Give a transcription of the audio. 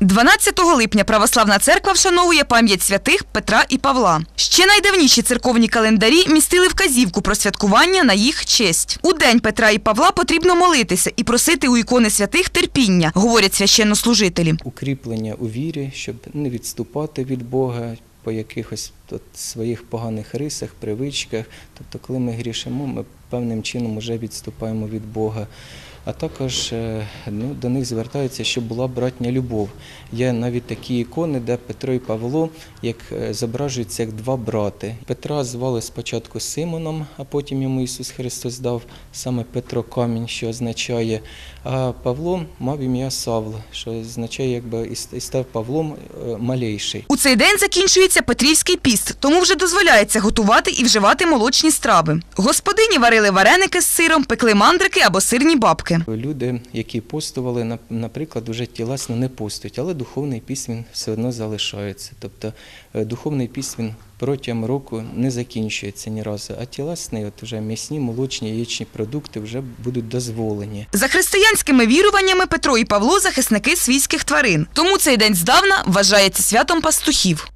12 липня православна церква вшановує пам'ять святих Петра і Павла. Ще найдавніші церковні календарі містили вказівку про святкування на їх честь. У день Петра і Павла потрібно молитися і просити у ікони святих терпіння, говорять священнослужителі. укріплення у вірі, щоб не відступати від Бога по якихось от, своїх поганих рисах, привичках. Тобто, коли ми грішимо, ми певним чином вже відступаємо від Бога. А також е, ну, до них звертаються, щоб була братня любов. Є навіть такі ікони, де Петро і Павло як е, зображуються як два брати. Петра звали спочатку Симоном, а потім йому Ісус Христос дав саме Петро Камінь, що означає. А Павло мав ім'я Савл, що означає, якби і став Павлом е, малейший. У цей день закінчується Петрівський піст, тому вже дозволяється готувати і вживати молочні страви. Господині варили вареники з сиром, пекли мандрики або сирні бабки. Люди, які постували, наприклад, вже тілесно не постують, але духовний піст він все одно залишається. Тобто е, духовний піст він протягом року не закінчується ні разу, а тілесний, от вже м'ясні, молочні, яєчні продукти вже будуть дозволені. За християнськими віруваннями Петро і Павло захисники свійських тварин. Тому цей день здавна вважається святом пастухів.